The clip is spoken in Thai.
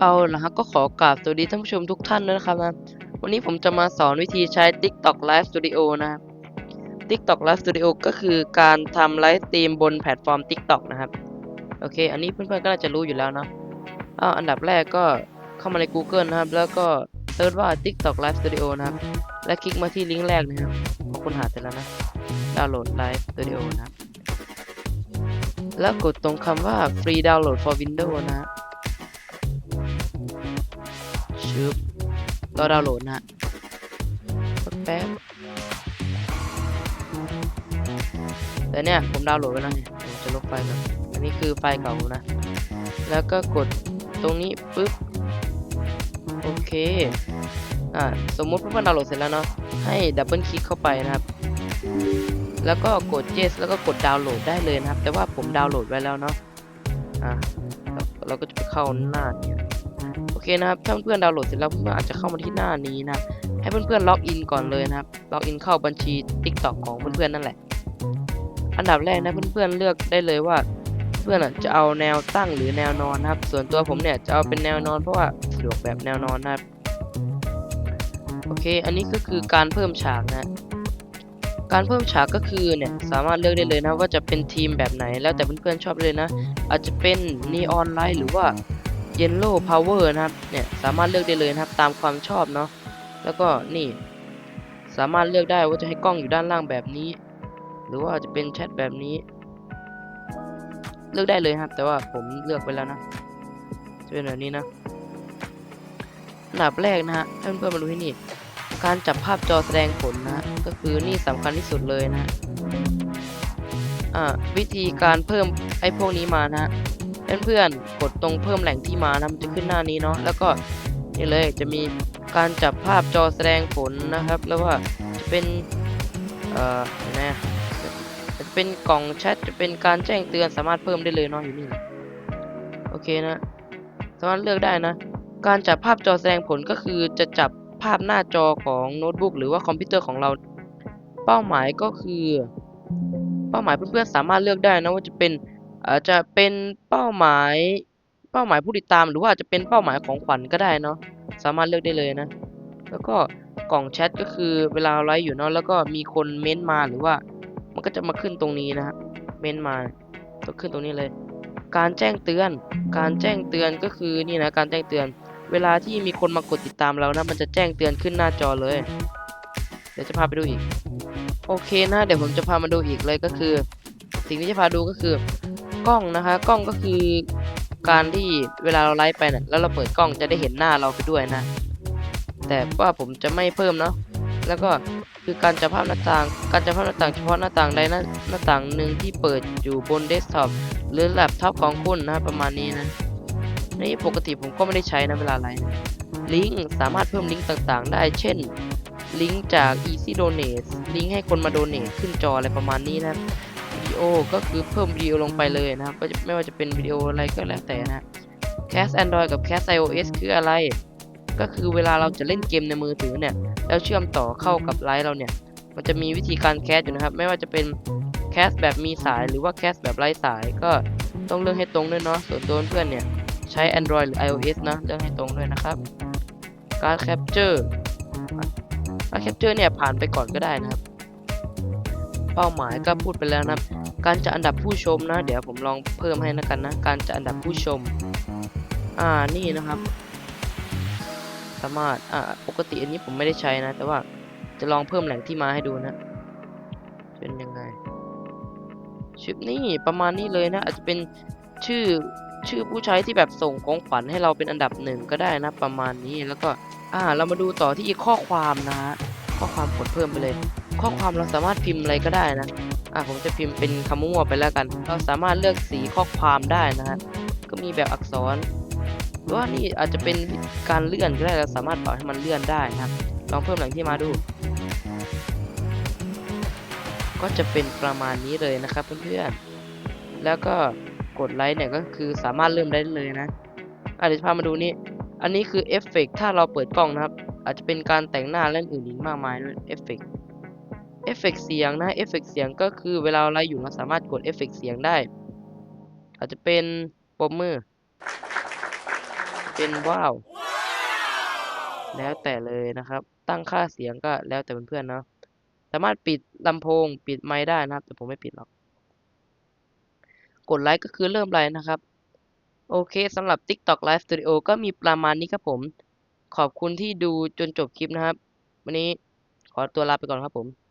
เอาละฮะก็ขอกราบสวัสดีท่านผู้ชมทุกท่านด้วยนะครับนะวันนี้ผมจะมาสอนวิธีใช้ TikTok Live Studio นะครับ TikTok Live Studio ก็คือการทำไลฟ์สตรีมบนแพลตฟอร์ม TikTok นะครับ โอเค อันนี้เพื่อนๆก็น่าจะรู้อยู่แล้วเนาะอ้าวอันดับแรกก็เข้ามาใน Google นะครับ แล้วก็เซิร์ชว่า TikTok Live Studio นะครับ และคลิกมาที่ลิงก์แรกนะครับพอคุณหาเสร็จแล้วนะดาวน์โหลด Live Studio นะครับแล้วกดตรงคำว่า Free Download for Windows นะ ฮึบรอดาวน์โหลดนะฮะแป๊บแต่เนี่ยผมดาวน์โหลดไว้แล้วไงผมจะลบไฟล์ก่อนอันนี้คือไฟล์เก่านะ แล้วก็กดตรงนี้ปึ๊บโอเคอ่าสมมุติเพื่อนๆดาวน์โหลดเสร็จแล้วเนาะให้ดับเบิลคลิกเข้าไปนะครับ แล้วก็กด yes แล้วก็กดดาวน์โหลดได้เลยนะครับ แต่ว่าผมดาวน์โหลดไว้แล้วเนาะอ่าเราเราก็จะไปเข้าหน้านี้ เคนะครับถ้าเพื่อนๆดาวน์โหลดเสร็จแล้วเพื่อนๆอาจจะเข้ามาที่หน้านี้นะให้เพื่อนๆล็อกอินก่อนเลยนะครับล็อกอินเข้าบัญชี TikTok ของเพื่อนๆนั่นแหละ อันดับแรกนะเพื่อนๆเลือกได้เลยว่า เพื่อนจะเอาแนวตั้งหรือแนวนอนนะครับ ส่วนตัวผมเนี่ยจะเอาเป็นแนวนอน เพราะว่าสะดวกแบบแนวนอนนะครับโอเค อันนี้ก็คือการเพิ่มฉากนะการเพิ่มฉากก็คือเนี่ยสามารถเลือกได้เลยนะว่าจะเป็นทีมแบบไหนแล้วแต่เพื่อนๆชอบเลยนะ อาจจะเป็น Neon Light หรือว่า Yellow Power นะครับเนี่ยสามารถเลือกได้เลยนะครับตามความชอบเนาะแล้วก็นี่ สามารถเลือกได้ว่าจะให้กล้องอยู่ด้านล่างแบบนี้ หรือว่าจะเป็นแชทแบบนี้ เลือกได้เลยครับ แต่ว่าผมเลือกไปแล้วนะจะเป็นแบบนี้นะอันดับแรกนะฮะให้เพื่อนๆมาดูที่นี่ การจับภาพจอแสดงผลนะก็คือนี่สำคัญที่สุดเลยนะะอ่าวิธีการเพิ่มไอ้พวกนี้มานะ เพื่อนๆกดตรงเพิ่มแหล่งที่มานะมันจะขึ้นหน้านี้เนาะแล้วก็นี่เลยจะมีการจับภาพจอแสดงผลนะครับ แล้วว่าจะเป็นเอ่อนไหมจะเป็นกล่องแชทจะเป็นการแจ้งเตือนสามารถเพิ่มได้เลยเนาะอยู่นี่โอเคนะ สามารถเลือกได้นะ การจับภาพจอแสดงผลก็คือจะจับภาพหน้าจอของโน้ตบุ๊กหรือว่าคอมพิวเตอร์ของเรา เป้าหมายก็คือ เป้าหมายเพื่อนๆสามารถเลือกได้นะว่าจะเป็น อาจจะเป็นเป้าหมาย เป้าหมายผู้ติดตามหรือว่าจะเป็นเป้าหมายของขวัญก็ได้เนาะสามารถเลือกได้เลยนะ แล้วก็กล่องแชทก็คือเวลาเราไลฟ์อยู่เนาะแล้วก็มีคนเม้นมาหรือว่า มันก็จะมาขึ้นตรงนี้นะฮะเม้นมาก็ขึ้นตรงนี้เลย การแจ้งเตือน การแจ้งเตือนก็คือนี่นะการแจ้งเตือน เวลาที่มีคนมากดติดตามเรานะมันจะแจ้งเตือนขึ้นหน้าจอเลย เดี๋ยวจะพาไปดูอีก โอเคนะเดี๋ยวผมจะพามาดูอีกเลยก็คือ สิ่งที่จะพาดูก็คือ กล้องนะคะ กล้องก็คือการที่เวลาเราไลฟ์ไปเนี่ยแล้วเราเปิดกล้องจะได้เห็นหน้าเราไปด้วยนะ แต่ว่าผมจะไม่เพิ่มเนาะแล้วก็คือการจับภาพหน้าต่าง การจับภาพหน้าต่างเฉพาะหน้าต่างใดหน้าหน้าต่างหนึ่งที่เปิดอยู่บนเดสก์ท็อปหรือแล็ปท็อปของคุณนะประมาณนี้นะนี่ปกติผมก็ไม่ได้ใช้นะเวลาไลฟ์ลิงก์สามารถเพิ่มลิงก์ต่างๆ ได้เช่นลิงก์จาก Easy Donate ลิงก์ให้คนมาโดเนทขึ้นจออะไรประมาณนี้นะ โอก็คือเพิ่มวิดีโอลงไปเลยนะครับไม่ว่าจะเป็นวิดีโออะไรก็แล้วแต่นะ Cast Android กับ Cast iOS คืออะไร ก็คือเวลาเราจะเล่นเกมในมือถือเนี่ย แล้วเชื่อมต่อเข้ากับไลฟ์เราเนี่ย มันจะมีวิธีการแคสอยู่นะครับ ไม่ว่าจะเป็นแคสแบบมีสายหรือว่าแคสแบบไร้สายก็ต้องเลือกให้ตรงด้วยเนาะ ส่วนตัวเพื่อนเนี่ย ใช้ Android หรือ iOS นะ เลือกให้ตรงด้วยนะครับ การ Capture การ Capture เนี่ยผ่านไปก่อนก็ได้นะครับ เป้าหมายก็พูดไปแล้วนะครับ การจะอันดับผู้ชมนะ เดี๋ยวผมลองเพิ่มให้นะกันนะ การจะอันดับผู้ชม อ่านี่นะครับ สามารถอ่าปกติอันนี้ผมไม่ได้ใช้นะ แต่ว่าจะลองเพิ่มแหล่งที่มาให้ดูนะ เป็นยังไงชุดนี้ประมาณนี้เลยนะ อาจจะเป็นชื่อชื่อผู้ใช้ที่แบบส่งของขวัญให้เราเป็นอันดับหนึ่งก็ได้นะ ประมาณนี้แล้วก็อ่าเรามาดูต่อที่ข้อความนะฮะข้อความกดเพิ่มไปเลย ข้อความเราสามารถพิมพ์อะไรก็ได้นะ อะผมจะพิมพ์เป็นคำมั่วไปแล้วกัน เราสามารถเลือกสีข้อความได้นะฮะก็มีแบบอักษรหรือว่านี่อาจจะเป็นการเลื่อนก็ได้เราสามารถปรับให้มันเลื่อนได้นะครับลองเพิ่มแหล่งที่มาดู ก็จะเป็นประมาณนี้เลยนะครับเพื่อนๆแล้วก็กดไลค์เนี่ยก็คือสามารถเริ่มได้เลยนะอะเดี๋ยวจะพามาดูนี่อันนี้คือเอฟเฟกต์ถ้าเราเปิดกล้องนะครับ อาจจะเป็นการแต่งหน้าและอื่นอีกมากมายด้วยเอฟเฟกต์ เอฟเฟกต์เสียงนะเอฟเฟกต์เสียงก็คือเวลาเราไลฟ์อยู่เราสามารถกดเอฟเฟกต์เสียงได้ อาจจะเป็นปรบมือ เป็นว้าว แล้วแต่เลยนะครับ ตั้งค่าเสียงก็แล้วแต่เพื่อนๆเนาะสามารถปิดลำโพงปิดไมค์ได้นะครับ แต่ผมไม่ปิดหรอก กดไลค์ก็คือเริ่มไลค์นะครับ โอเคสำหรับ TikTok Live Studio ก็มีประมาณนี้ครับผม ขอบคุณที่ดูจนจบคลิปนะครับ วันนี้ขอตัวลาไปก่อนครับผม